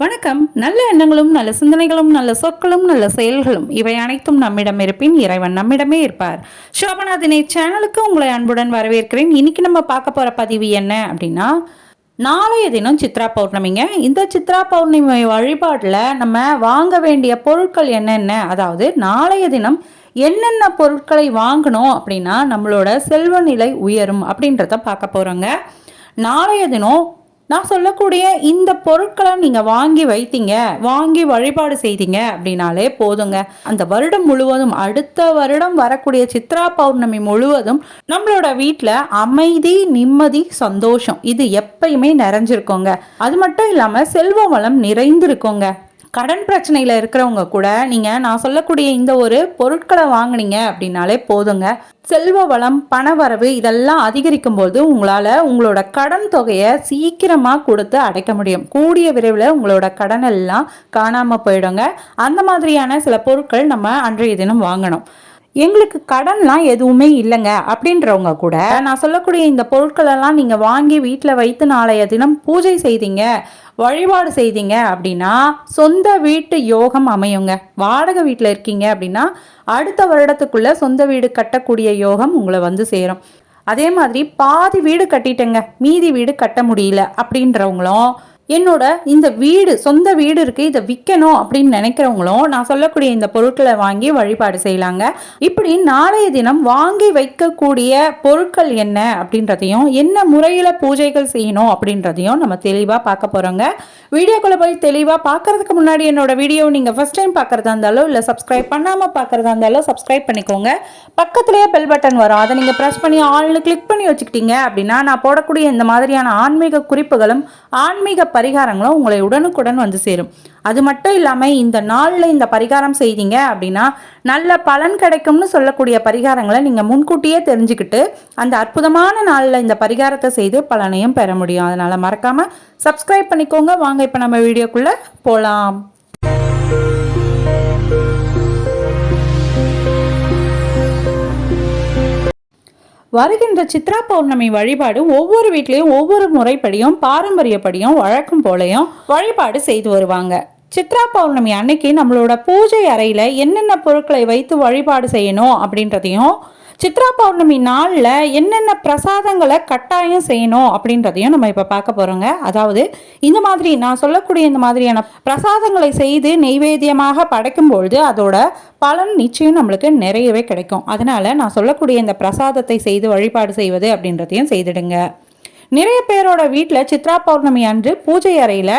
வணக்கம். நல்ல எண்ணங்களும் நல்ல சிந்தனைகளும் நல்ல சொற்களும் நல்ல செயல்களும் இவை அனைத்தும் நம்மிடம் இருப்பின் இறைவன் நம்மிடமே இருப்பார். சோபனா தினை சேனலுக்கு உங்களை அன்புடன் வரவேற்கிறேன். இன்னைக்கு நம்ம பார்க்க போகிற பதிவு என்ன அப்படின்னா நாளைய தினம் சித்ரா பௌர்ணமிங்க. இந்த சித்ரா பௌர்ணமி வழிபாட்டில் நம்ம வாங்க வேண்டிய பொருட்கள் என்னென்ன? அதாவது நாளைய தினம் என்னென்ன பொருட்களை வாங்கணும் அப்படின்னா நம்மளோட செல்வ நிலை உயரும் அப்படின்றத பார்க்க போகிறோங்க நாளைய தினம் நான் சொல்லக்கூடிய இந்த பொருட்களை நீங்கள் வாங்கி வைத்தீங்க வாங்கி வழிபாடு செய்தீங்க அப்படின்னாலே போதுங்க. அந்த வருடம் முழுவதும் அடுத்த வருடம் வரக்கூடிய சித்ரா பௌர்ணமி முழுவதும் நம்மளோட வீட்டில் அமைதி நிம்மதி சந்தோஷம் இது எப்பயுமே நிறைஞ்சிருக்கோங்க. அது மட்டும் இல்லாமல் செல்வ வளம் நிறைந்திருக்கோங்க. கடன் பிரச்சனையில் இருக்கிறவங்க கூட நீங்கள் நான் சொல்லக்கூடிய இந்த ஒரு பொருட்களை வாங்கினீங்க அப்படின்னாலே போதுங்க. செல்வ வளம் பணவரவு இதெல்லாம் அதிகரிக்கும் போது உங்களால் உங்களோட கடன் தொகையை சீக்கிரமாக கொடுத்து அடைக்க முடியும். கூடிய விரைவில் உங்களோட கடன் எல்லாம் காணாமல் போயிடுங்க. அந்த மாதிரியான சில பொருட்கள் நம்ம அன்றைய தினம் வாங்கணும். எங்களுக்கு கடன்லாம் எதுவுமே இல்லைங்க. அப்படின்றவங்க கூட நான் சொல்லக்கூடிய இந்த பொருட்களெல்லாம் நீங்கள் வாங்கி வீட்டில் வைத்து நாளைய தினம் பூஜை செய்தீங்க வழிபாடு செய்தீங்க அப்படின்னா சொந்த வீட்டு யோகம் அமையுங்க. வாடகை வீட்டில் இருக்கீங்க அப்படின்னா அடுத்த வருடத்துக்குள்ள சொந்த வீடு கட்டக்கூடிய யோகம் உங்களை வந்து சேரும். அதே மாதிரி பாதி வீடு கட்டிட்டேங்க. மீதி வீடு கட்ட முடியல அப்படின்றவங்களும் என்னோட இந்த வீடு சொந்த வீடு இருக்கு இதை விற்கணும் அப்படின்னு நினைக்கிறவங்களும் நான் சொல்லக்கூடிய இந்த பொருட்களை வாங்கி வழிபாடு செய்யலாங்க. இப்படி நாளைய தினம் வாங்கி வைக்கக்கூடிய பொருட்கள் என்ன அப்படின்றதையும் என்ன முறையில் பூஜைகள் செய்யணும் அப்படின்றதையும் நம்ம தெளிவாக பார்க்க போகிறோங்க வீடியோக்குள்ளே போய் தெளிவாக பார்க்கறதுக்கு முன்னாடி என்னோட வீடியோ நீங்கள் ஃபஸ்ட் டைம் பார்க்குறதா இருந்தாலும் இல்லை சப்ஸ்கிரைப் பண்ணாமல் பார்க்குறதா இருந்தாலும் சப்ஸ்கிரைப் பண்ணிக்கோங்க. பக்கத்துலேயே பெல் பட்டன் வரும். அதை நீங்கள் ப்ரெஸ் பண்ணி ஆள்னு கிளிக் பண்ணி வச்சுக்கிட்டீங்க அப்படின்னா நான் போடக்கூடிய இந்த மாதிரியான ஆன்மீக குறிப்புகளும் ஆன்மீக பரிகாரங்களும் உங்களை உடனுக்குடன் வந்து சேரும். அது மட்டும் இல்லாமல் இந்த நாளில் இந்த பரிகாரம் செய்தீங்க அப்படின்னா நல்ல பலன் கிடைக்கும்னு சொல்லக்கூடிய பரிகாரங்களை நீங்கள் முன்கூட்டியே தெரிஞ்சுக்கிட்டு அந்த அற்புதமான நாளில் இந்த பரிகாரத்தை செய்து பலனையும் பெற முடியும். அதனால் மறக்காமல் சப்ஸ்கிரைப் பண்ணிக்கோங்க. வாங்க இப்போ நம்ம வீடியோக்குள்ளே போகலாம் வருகின்ற சித்ரா பௌர்ணமி வழிபாடு ஒவ்வொரு வீட்லேயும் ஒவ்வொரு முறைப்படியும் பாரம்பரியப்படியும் வழக்கம் போலையும் வழிபாடு செய்து வருவாங்க. சித்ரா பௌர்ணமி அன்னைக்கு நம்மளோட பூஜை அறையில் என்னென்ன பொருட்களை வைத்து வழிபாடு செய்யணும் அப்படின்றதையும் சித்ரா பௌர்ணமி நாளில் என்னென்ன பிரசாதங்களை கட்டாயம் செய்யணும் அப்படின்றதையும் நம்ம இப்போ பார்க்க போகிறோங்க அதாவது இந்த மாதிரி நான் சொல்லக்கூடிய இந்த மாதிரியான பிரசாதங்களை செய்து நெய்வேத்தியமாக படைக்கும் பொழுது அதோட பலன் நிச்சயம் நம்மளுக்கு நிறையவே கிடைக்கும். அதனால் நான் சொல்லக்கூடிய இந்த பிரசாதத்தை செய்து வழிபாடு செய்வது அப்படின்றதையும் செய்திடுங்க. நிறைய பேரோட வீட்டில் சித்ரா பௌர்ணமி அன்று பூஜை அறையில்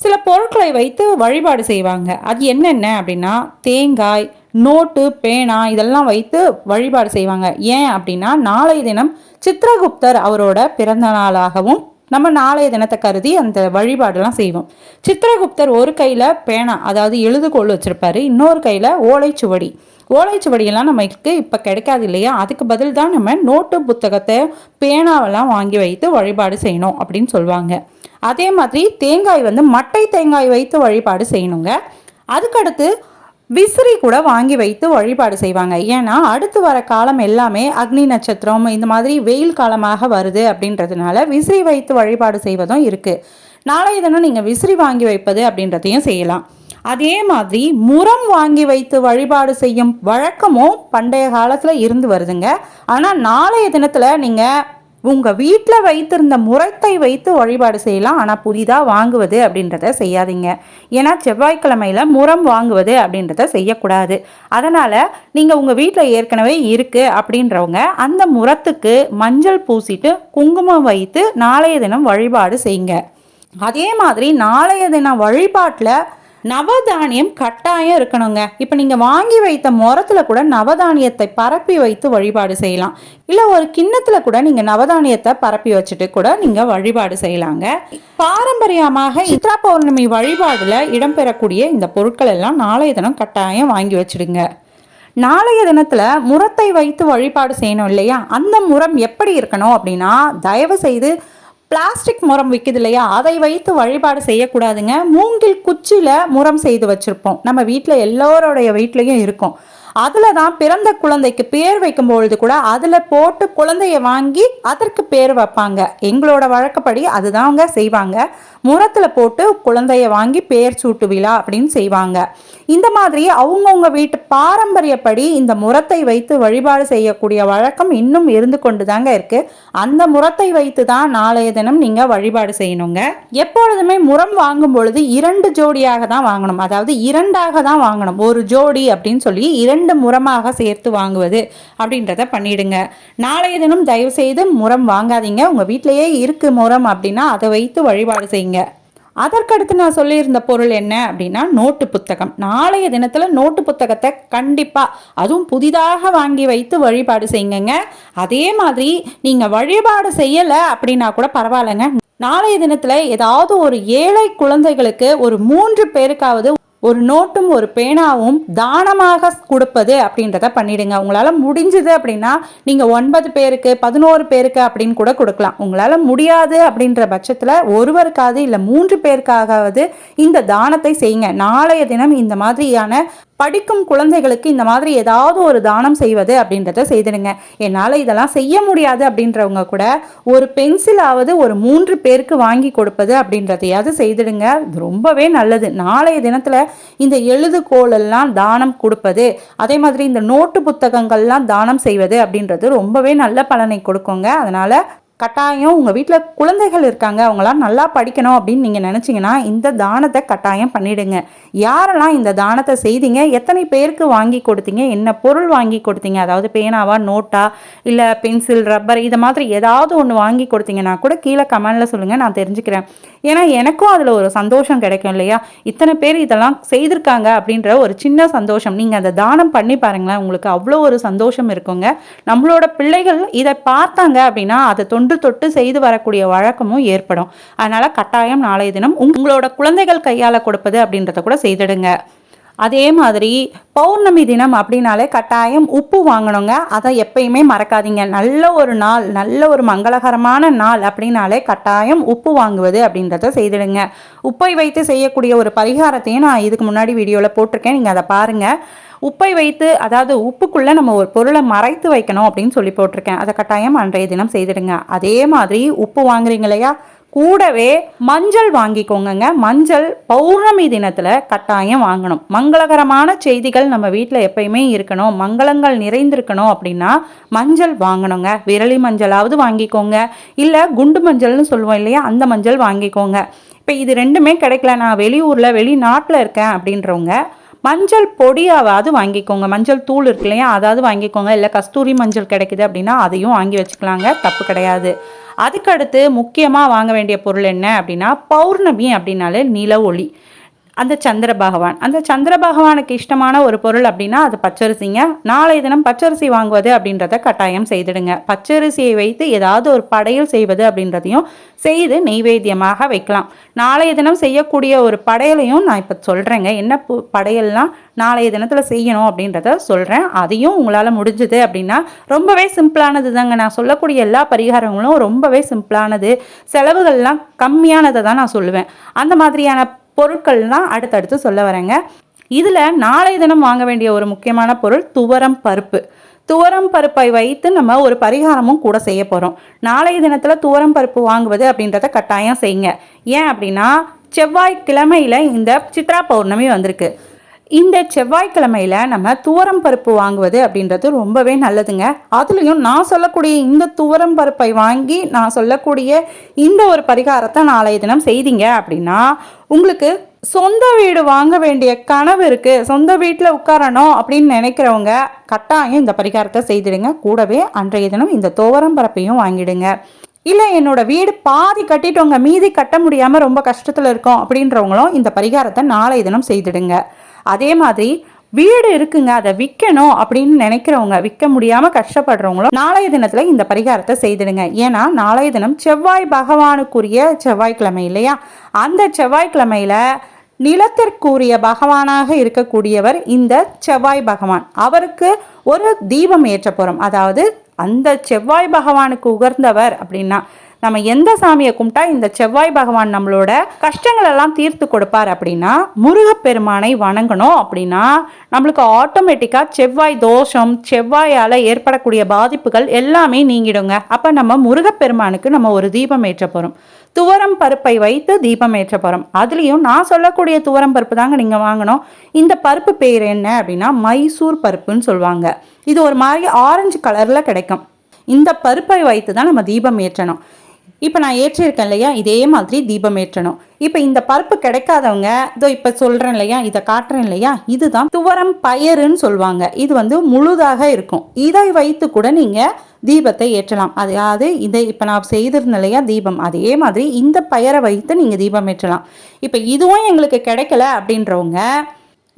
சில பொருட்களை வைத்து வழிபாடு செய்வாங்க. அது என்னென்ன அப்படின்னா தேங்காய் நோட்டு பேனா இதெல்லாம் வைத்து வழிபாடு செய்வாங்க. ஏன் அப்படின்னா நாளைய தினம் சித்ரகுப்தர் அவரோட பிறந்த நாளாகவும் நம்ம நாளைய தினத்தை கருதி அந்த வழிபாடெல்லாம் செய்வோம். சித்திரகுப்தர் ஒரு கையில் பேனா அதாவது எழுதுகோள் வச்சுருப்பாரு. இன்னொரு கையில் ஓலைச்சுவடி. ஓலைச்சுவடியெல்லாம் நமக்கு இப்போ கிடைக்காது இல்லையா? அதுக்கு பதில் தான் நம்ம நோட்டு புத்தகத்தை பேனாவெல்லாம் வாங்கி வைத்து வழிபாடு செய்யணும் அப்படின்னு சொல்லுவாங்க அதே மாதிரி தேங்காய் வந்து மட்டை தேங்காய் வைத்து வழிபாடு செய்யணுங்க. அதுக்கடுத்து விசிறி கூட வாங்கி வைத்து வழிபாடு செய்வாங்க. ஏன்னா அடுத்து வர காலம் எல்லாமே அக்னி நட்சத்திரம் இந்த மாதிரி வெயில் காலமாக வருது அப்படின்றதுனால விசிறி வைத்து வழிபாடு செய்வதும் இருக்குது நாளைய தினம் நீங்கள் விசிறி வாங்கி வைப்பது அப்படின்றதையும் செய்யலாம். அதே மாதிரி முரம் வாங்கி வைத்து வழிபாடு செய்யும் வழக்கமும் பண்டைய காலத்தில் இருந்து வருதுங்க. ஆனால் நாளைய தினத்தில் நீங்கள் உங்கள் வீட்டில் வைத்திருந்த முரத்தை வைத்து வழிபாடு செய்யலாம். ஆனால் புதிதாக வாங்குவது அப்படின்றத செய்யாதீங்க. ஏன்னா செவ்வாய்க்கிழமையில் முரம் வாங்குவது அப்படின்றத செய்யக்கூடாது. அதனால் நீங்கள் உங்கள் வீட்டில் ஏற்கனவே இருக்குது அப்படின்றவங்க அந்த முரத்துக்கு மஞ்சள் பூசிட்டு குங்குமம் வைத்து நாளைய தினம் வழிபாடு செய்யுங்க. அதே மாதிரி நாளைய தினம் வழிபாட்டில் நவதானியம் கட்டாயம் இருக்கணுங்க. இப்போ நீங்கள் வாங்கி வைத்த முரத்தில் கூட நவதானியத்தை பரப்பி வைத்து வழிபாடு செய்யலாம். இல்லை ஒரு கிண்ணத்தில் கூட நீங்கள் நவதானியத்தை பரப்பி வச்சுட்டு கூட நீங்கள் வழிபாடு செய்யலாங்க. பாரம்பரியமாக சித்ரா பௌர்ணமி வழிபாடில் இடம்பெறக்கூடிய இந்த பொருட்கள் எல்லாம் நாளைய தினம் கட்டாயம் வாங்கி வச்சுடுங்க. நாளைய தினத்தில் முரத்தை வைத்து வழிபாடு செய்யணும் இல்லையா? அந்த முரம் எப்படி இருக்கணும் அப்படின்னா தயவு செய்து பிளாஸ்டிக் முரம் விற்கிது இல்லையா? அதை வைத்து வழிபாடு செய்யக்கூடாதுங்க. மூங்கில் குச்சியில் முரம் செய்து வச்சுருப்போம். நம்ம வீட்டில் எல்லோருடைய வீட்லேயும் இருக்கும். அதில் தான் பிறந்த குழந்தைக்கு பேர் வைக்கும் பொழுது கூட அதில் போட்டு குழந்தைய வாங்கி அதற்கு பேர் வைப்பாங்க. எங்களோட வழக்கப்படி அதுதாங்க செய்வாங்க. முரத்தில் போட்டு குழந்தைய வாங்கி பேர் சூட்டு விழா அப்படின்னு செய்வாங்க. இந்த மாதிரி அவங்கவுங்க வீட்டு பாரம்பரியப்படி இந்த முரத்தை வைத்து வழிபாடு செய்யக்கூடிய வழக்கம் இன்னும் இருந்து கொண்டு தாங்க இருக்கு. அந்த முரத்தை வைத்து தான் நாளைய தினம் நீங்க வழிபாடு செய்யணுங்க. எப்பொழுதுமே முரம் வாங்கும் பொழுது இரண்டு ஜோடியாக தான் வாங்கணும். அதாவது இரண்டாக தான் வாங்கணும். ஒரு ஜோடி அப்படின்னு சொல்லி இரண்டு முரமாக சேர்த்து வாங்குவது அப்படின்றத பண்ணிடுங்க. நாளைய தினம் தயவு செய்து முரம் வாங்காதீங்க. உங்க வீட்டிலேயே இருக்கு முரம் அப்படின்னா அதை வைத்து வழிபாடு செய்யுங்க. அதற்கடுத்து நான் சொல்லியிருந்த பொருள் என்ன அப்படின்னா நோட்டு புத்தகம். நாளைய தினத்தில் நோட்டு புத்தகத்தை கண்டிப்பாக அதுவும் புதிதாக வாங்கி வைத்து வழிபாடு செய்யுங்க அதே மாதிரி நீங்கள் வழிபாடு செய்யலை அப்படின்னா கூட பரவாயில்லைங்க. நாளைய தினத்தில் ஏதாவது ஒரு ஏழை குழந்தைகளுக்கு ஒரு மூன்று பேருக்காவது ஒரு நோட்டும் ஒரு பேனாவும் தானமாக கொடுப்பது அப்படின்றத பண்ணிடுங்க. உங்களால் முடிஞ்சது அப்படின்னா நீங்கள் ஒன்பது பேருக்கு பதினோரு பேருக்கு அப்படின்னு கூட கொடுக்கலாம். உங்களால் முடியாது அப்படின்ற பட்சத்தில் ஒருவருக்காவது இல்லை மூன்று பேருக்காகவது இந்த தானத்தை செய்யுங்க. நாளைய தினம் இந்த மாதிரியான படிக்கும் குழந்தைகளுக்கு இந்த மாதிரி ஏதாவது ஒரு தானம் செய்வது அப்படின்றத செய்திடுங்க. என்னால் இதெல்லாம் செய்ய முடியாது அப்படின்றவங்க கூட ஒரு பென்சிலாவது ஒரு மூன்று பேருக்கு வாங்கி கொடுப்பது அப்படின்றதையாவது செய்திடுங்க. ரொம்பவே நல்லது. நாளைய தினத்தில் இந்த எழுதுகோலெல்லாம் தானம் கொடுப்பது அதே மாதிரி இந்த நோட்டு புத்தகங்கள்லாம் தானம் செய்வது அப்படின்றது ரொம்பவே நல்ல பலனை கொடுக்குங்க. அதனால் கட்டாயம் உங்கள் வீட்டில் குழந்தைகள் இருக்காங்க அவங்களாம் நல்லா படிக்கணும் அப்படின்னு நீங்கள் நினச்சிங்கன்னா இந்த தானத்தை கட்டாயம் பண்ணிடுங்க. யாரெல்லாம் இந்த தானத்தை செய்தீங்க? எத்தனை பேருக்கு வாங்கி கொடுத்தீங்க? என்ன பொருள் வாங்கி கொடுத்தீங்க? அதாவது பேனாவா நோட்டா இல்லை பென்சில் ரப்பர் இதை மாதிரி ஏதாவது ஒன்று வாங்கி கொடுத்தீங்கன்னா கூட கீழே கமெண்டில் சொல்லுங்கள் நான் தெரிஞ்சுக்கிறேன். ஏன்னா எனக்கும் அதில் ஒரு சந்தோஷம் கிடைக்கும் இல்லையா? இத்தனை பேர் இதெல்லாம் செய்திருக்காங்க அப்படின்ற ஒரு சின்ன சந்தோஷம். நீங்கள் அதை தானம் பண்ணி பாருங்களேன் உங்களுக்கு அவ்வளோ ஒரு சந்தோஷம் இருக்குங்க. நம்மளோட பிள்ளைகள் இதை பார்த்தாங்க அப்படின்னா அதை தொண்டு தொன்று தொட்டு செய்து வரக்கூடிய வழக்கமும் ஏற்படும். அதனால் கட்டாயம் நாளைய தினம் உங்களோட குழந்தைகள் கையால் கொடுப்பது அப்படின்றத கூட செய்திடுங்க. அதே மாதிரி பௌர்ணமி தினம் அப்படின்னாலே கட்டாயம் உப்பு வாங்கணுங்க. அதை எப்பயுமே மறக்காதீங்க. நல்ல ஒரு நாள் நல்ல ஒரு மங்களகரமான நாள் அப்படின்னாலே கட்டாயம் உப்பு வாங்குவது அப்படின்றத செய்திடுங்க. உப்பை வைத்து செய்யக்கூடிய ஒரு பரிகாரத்தையும் நான் இதுக்கு முன்னாடி வீடியோவில் போட்டிருக்கேன். நீங்கள் அதை பாருங்கள் உப்பை வைத்து அதாவது உப்புக்குள்ளே நம்ம ஒரு பொருளை மறைத்து வைக்கணும் அப்படின்னு சொல்லி போட்டிருக்கேன். அதை கட்டாயம் அன்றைய தினம் செய்திடுங்க. அதே மாதிரி உப்பு வாங்குறீங்க இல்லையா? கூடவே மஞ்சள் வாங்கிக்கோங்கங்க. மஞ்சள் பௌர்ணமி தினத்தில் கட்டாயம் வாங்கணும். மங்களகரமான செய்திகள் நம்ம வீட்டில் எப்பயுமே இருக்கணும். மங்களங்கள் நிறைந்திருக்கணும் அப்படின்னா மஞ்சள் வாங்கணுங்க. விரலி மஞ்சளாவது வாங்கிக்கோங்க. இல்லை குண்டு மஞ்சள்னு சொல்லுவோம் இல்லையா? அந்த மஞ்சள் வாங்கிக்கோங்க. இப்போ இது ரெண்டுமே கிடைக்கல. நான் வெளியூரில் வெளிநாட்டில் இருக்கேன் அப்படின்றவங்க மஞ்சள் பொடியாவது வாங்கிக்கோங்க. மஞ்சள் தூள் இருக்கு இல்லையா? அதாவது வாங்கிக்கோங்க. இல்லை கஸ்தூரி மஞ்சள் கிடைக்குது அப்படின்னா அதையும் வாங்கி வச்சுக்கலாங்க. தப்பு கிடையாது. அதுக்கடுத்து முக்கியமாக வாங்க வேண்டிய பொருள் என்ன அப்படின்னா பௌர்ணமி அப்படின்னாலே நில ஒளி அந்த சந்திர பகவான். அந்த சந்திர பகவானுக்கு இஷ்டமான ஒரு பொருள் அப்படின்னா அது பச்சரிசிங்க. நாளைய தினம் பச்சரிசி வாங்குவது அப்படின்றத கட்டாயம் செய்திடுங்க. பச்சரிசியை வைத்து ஏதாவது ஒரு படையல் செய்வது அப்படின்றதையும் செய்து நெய்வேத்தியமாக வைக்கலாம். நாளைய தினம் செய்யக்கூடிய ஒரு படையலையும் நான் இப்போ சொல்கிறேங்க என்ன படையல்லாம் நாளைய தினத்தில் செய்யணும் அப்படின்றத சொல்கிறேன் அதையும் உங்களால் முடிஞ்சுது அப்படின்னா ரொம்பவே சிம்பிளானது தாங்க நான் சொல்லக்கூடிய எல்லா பரிகாரங்களும் ரொம்பவே சிம்பிளானது. செலவுகள்லாம் கம்மியானதை தான் நான் சொல்லுவேன். அந்த மாதிரியான பொருட்கள்லாம் அடுத்தடுத்து சொல்ல வரேங்க. இதில் நாளை தினம் வாங்க வேண்டிய ஒரு முக்கியமான பொருள் துவரம் பருப்பு. துவரம் பருப்பை வைத்து நம்ம ஒரு பரிகாரமும் கூட செய்ய போகிறோம் நாளைய தினத்தில் துவரம் பருப்பு வாங்குவது அப்படின்றத கட்டாயம் செய்யுங்க. ஏன் அப்படின்னா செவ்வாய்க்கிழமையில் இந்த சித்ரா பௌர்ணமி வந்திருக்கு. இந்த செவ்வாய்க்கிழமையில் நம்ம துவரம் பருப்பு வாங்குவது அப்படின்றது ரொம்பவே நல்லதுங்க. அதுலேயும் நான் சொல்லக்கூடிய இந்த துவரம் பருப்பை வாங்கி நான் சொல்லக்கூடிய இந்த ஒரு பரிகாரத்தை நாளைய தினம் செய்தீங்க அப்படின்னா உங்களுக்கு சொந்த வீடு வாங்க வேண்டிய கனவு இருக்குது சொந்த வீட்டில் உட்காரணும் அப்படின்னு நினைக்கிறவங்க கட்டாயம் இந்த பரிகாரத்தை செய்திடுங்க. கூடவே அன்றைய தினம் இந்த துவரம் பரப்பையும் வாங்கிடுங்க. இல்லை என்னோட வீடு பாதி கட்டிட்டவங்க மீதி கட்ட முடியாமல் ரொம்ப கஷ்டத்தில் இருக்கோம் அப்படின்றவங்களும் இந்த பரிகாரத்தை நாளை தினம் செய்திடுங்க. அதே மாதிரி வீடு இருக்குங்க அதை விற்கணும் அப்படின்னு நினைக்கிறவங்க விற்க முடியாமல் கஷ்டப்படுறவங்களும் நாளைய தினத்தில் இந்த பரிகாரத்தை செய்திடுங்க. ஏன்னா நாளைய தினம் செவ்வாய் பகவானுக்குரிய செவ்வாய்க்கிழமை இல்லையா? அந்த செவ்வாய்க்கிழமையில் நிலத்திற்குரிய பகவானாக இருக்கக்கூடியவர் இந்த செவ்வாய் பகவான். அவருக்கு ஒரு தீபம் ஏற்ற போகிறோம் அதாவது அந்த செவ்வாய் பகவானுக்கு உகர்ந்தவர் அப்படின்னா நம்ம எந்த சாமியை கும்பிட்டா இந்த செவ்வாய் பகவான் நம்மளோட கஷ்டங்கள் எல்லாம் தீர்த்து கொடுப்பார் அப்படின்னா முருகப்பெருமானை வணங்கணும் அப்படின்னா நம்மளுக்கு ஆட்டோமேட்டிக்காக செவ்வாய் தோஷம் செவ்வாயால் ஏற்படக்கூடிய பாதிப்புகள் எல்லாமே நீங்கிடுங்க. அப்போ நம்ம முருகப்பெருமானுக்கு நம்ம ஒரு தீபம் ஏற்ற போகிறோம் துவரம் பருப்பை வைத்து தீபம் ஏற்ற போகிறோம் அதுலேயும் நான் சொல்லக்கூடிய துவரம் பருப்பு தாங்க நீங்கள் வாங்கணும். இந்த பருப்பு பேர் என்ன அப்படின்னா மைசூர் பருப்புன்னு சொல்லுவாங்க. இது ஒரு மாதிரி ஆரஞ்சு கலரில் கிடைக்கும். இந்த பருப்பை வைத்து தான் நம்ம தீபம் ஏற்றணும். இப்போ நான் ஏற்றிருக்கேன் இல்லையா? இதே மாதிரி தீபம் ஏற்றணும். இப்போ இந்த பருப்பு கிடைக்காதவங்க இதோ இப்போ சொல்கிறேன் இல்லையா? இதை காட்டுறேன் இல்லையா? இதுதான் துவரம் பயருன்னு சொல்லுவாங்க. இது வந்து முழுதாக இருக்கும். இதை வைத்து கூட நீங்கள் தீபத்தை ஏற்றலாம். அதாவது இதை இப்போ நான் செய்திருந்தேன் இல்லையா? தீபம். அதே மாதிரி இந்த பயரை வைத்து நீங்கள் தீபம் ஏற்றலாம். இப்போ இதுவும் எங்களுக்கு கிடைக்கல அப்படின்றவங்க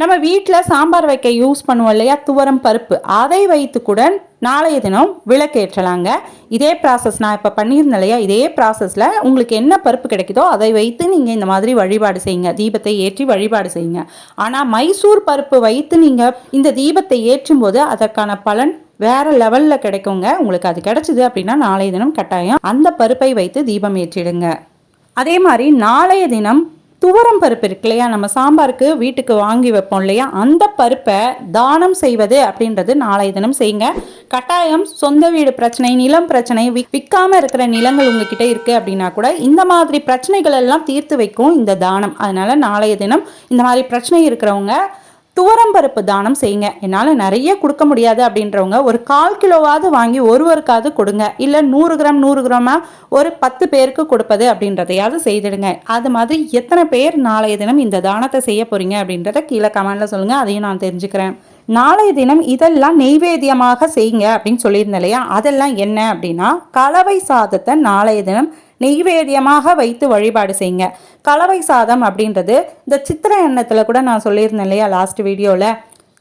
நம்ம வீட்டில் சாம்பார் வைக்க யூஸ் பண்ணுவோம் இல்லையா? துவரம் பருப்பு. அதை வைத்து கூட நாளைய தினம் விளக்கேற்றலாங்க. இதே ப்ராசஸ் நான் இப்போ பண்ணியிருந்தேன் இல்லையா? இதே ப்ராசஸில் உங்களுக்கு என்ன பருப்பு கிடைக்குதோ அதை வைத்து நீங்கள் இந்த மாதிரி வழிபாடு செய்யுங்க. தீபத்தை ஏற்றி வழிபாடு செய்யுங்க. ஆனால் மைசூர் பருப்பு வைத்து நீங்கள் இந்த தீபத்தை ஏற்றும் போது அதற்கான பலன் வேற லெவலில் கிடைக்குங்க. உங்களுக்கு அது கிடைச்சிது அப்படின்னா நாளைய தினம் கட்டாயம் அந்த பருப்பை வைத்து தீபம் ஏற்றிடுங்க. அதே மாதிரி நாளைய தினம் துவரம் பருப்பு இருக்கு இல்லையா? நம்ம சாம்பாருக்கு வீட்டுக்கு வாங்கி வைப்போம் இல்லையா? அந்த பருப்பை தானம் செய்வது அப்படின்றது நாளைய தினம் செய்யுங்க. கட்டாயம் சொந்த வீடு பிரச்சனை நிலம் பிரச்சனை விற்காம இருக்கிற நிலங்கள் உங்ககிட்ட இருக்கு அப்படின்னா கூட இந்த மாதிரி பிரச்சனைகள் எல்லாம் தீர்த்து வைக்கும் இந்த தானம். அதனால நாளைய தினம் இந்த மாதிரி பிரச்சனை இருக்கிறவங்க துவரம்பருப்பு தானம் செய்யுங்க. என்னால் நிறைய கொடுக்க முடியாது அப்படின்றவங்க ஒரு கால் கிலோவாவது வாங்கி ஒருவருக்காவது கொடுங்க. இல்லை நூறு கிராம் நூறு கிராமாக ஒரு பத்து பேருக்கு கொடுப்பது அப்படின்றதையாவது செய்திடுங்க. அது மாதிரி எத்தனை பேர் நாளைய தினம் இந்த தானத்தை செய்ய போகிறீங்க அப்படின்றத கீழே கமெண்டில் சொல்லுங்கள் அதையும் நான் தெரிஞ்சுக்கிறேன். நாளைய தினம் இதெல்லாம் நெய்வேத்தியமாக செய்யுங்க அப்படின்னு சொல்லியிருந்தேன் இல்லையா? அதெல்லாம் என்ன அப்படின்னா கலவை சாதத்தை நாளைய தினம் நெய்வேத்தியமாக வைத்து வழிபாடு செய்யுங்க. கலவை சாதம் அப்படின்றது இந்த சித்திரை எண்ணத்தில் கூட நான் சொல்லியிருந்தேன் இல்லையா லாஸ்ட் வீடியோவில்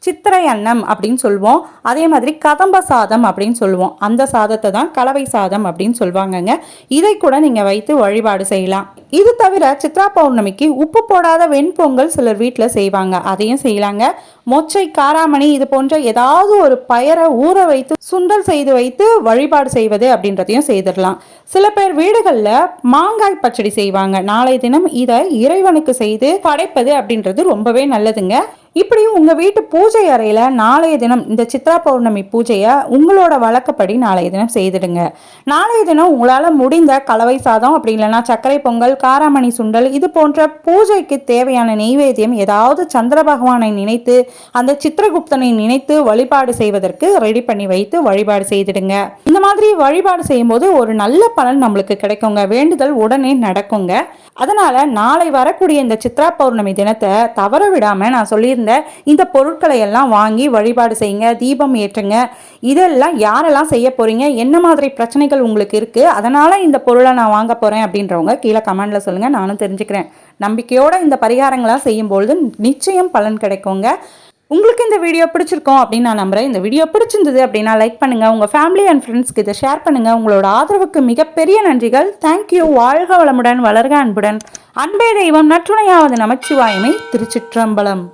சித்திரை அன்னம் அப்படின்னு சொல்லுவோம். அதே மாதிரி கதம்ப சாதம் அப்படின்னு சொல்லுவோம். அந்த சாதத்தை தான் கலவை சாதம் அப்படின்னு சொல்லுவாங்கங்க. இதை கூட நீங்கள் வைத்து வழிபாடு செய்யலாம். இது தவிர சித்ரா பௌர்ணமிக்கு உப்பு போடாத வெண்பொங்கல் சிலர் வீட்டில் செய்வாங்க. அதையும் செய்யலாங்க. மொச்சை காராமணி இது போன்ற ஏதாவது ஒரு பயரை ஊற வைத்து சுண்டல் செய்து வைத்து வழிபாடு செய்வது அப்படின்றதையும் செய்திடலாம். சில பேர் வீடுகளில் மாங்காய் பச்சடி செய்வாங்க. நாளை தினம் இதை இறைவனுக்கு செய்து படைப்பது அப்படின்றது ரொம்பவே நல்லதுங்க. இப்படியும் உங்கள் வீட்டு பூஜை அறையில் நாளைய தினம் இந்த சித்ரா பௌர்ணமி பூஜையை உங்களோட வழக்கப்படி நாளைய தினம் செய்திடுங்க. நாளைய தினம் உங்களால் முடிந்த கலவை சாதம் அப்படி இல்லைன்னா சர்க்கரை பொங்கல் காராமணி சுண்டல் இது போன்ற பூஜைக்கு தேவையான நெய்வேத்தியம் ஏதாவது சந்திர பகவானை நினைத்து அந்த சித்திரகுப்தனை நினைத்து வழிபாடு செய்வதற்கு ரெடி பண்ணி வைத்து வழிபாடு செய்திடுங்க. இந்த மாதிரி வழிபாடு செய்யும்போது ஒரு நல்ல பலன் நம்மளுக்கு கிடைக்குங்க. வேண்டுதல் உடனே நடக்குங்க. அதனால நாளை வரக்கூடிய இந்த சித்ரா பௌர்ணமி தினத்தை தவற விடாம நான் சொல்லியிருந்தேன். இருந்த இந்த பொருட்களை எல்லாம் வாங்கி வழிபாடு செய்யுங்க தீபம் ஏற்றுங்க. இதெல்லாம் யாரெல்லாம் செய்ய போறீங்க? என்ன மாதிரி பிரச்சனைகள் உங்களுக்கு இருக்கு? அதனால இந்த பொருளை நான் வாங்க போறேன் அப்படின்றவங்க கீழே கமெண்ட்ல சொல்லுங்க நானும் தெரிஞ்சுக்கிறேன். நம்பிக்கையோட இந்த பரிகாரங்களாம் செய்யும்பொழுது நிச்சயம் பலன் கிடைக்குங்க. உங்களுக்கு இந்த வீடியோ பிடிச்சிருக்கோம் அப்படின்னு நான் நம்புகிறேன் இந்த வீடியோ பிடிச்சிருந்தது அப்படின்னா லைக் பண்ணுங்கள் உங்கள் ஃபேமிலி அண்ட் ஃப்ரெண்ட்ஸ்க்கு இதை ஷேர் பண்ணுங்கள் உங்களோட ஆதரவுக்கு மிகப்பெரிய நன்றிகள். தேங்க்யூ வாழ்க வளமுடன் வளர்க அன்புடன். அன்பே தெய்வம் நற்றுணையாவது நமச்சிவாயமை திருச்சிற்றம்பலம்.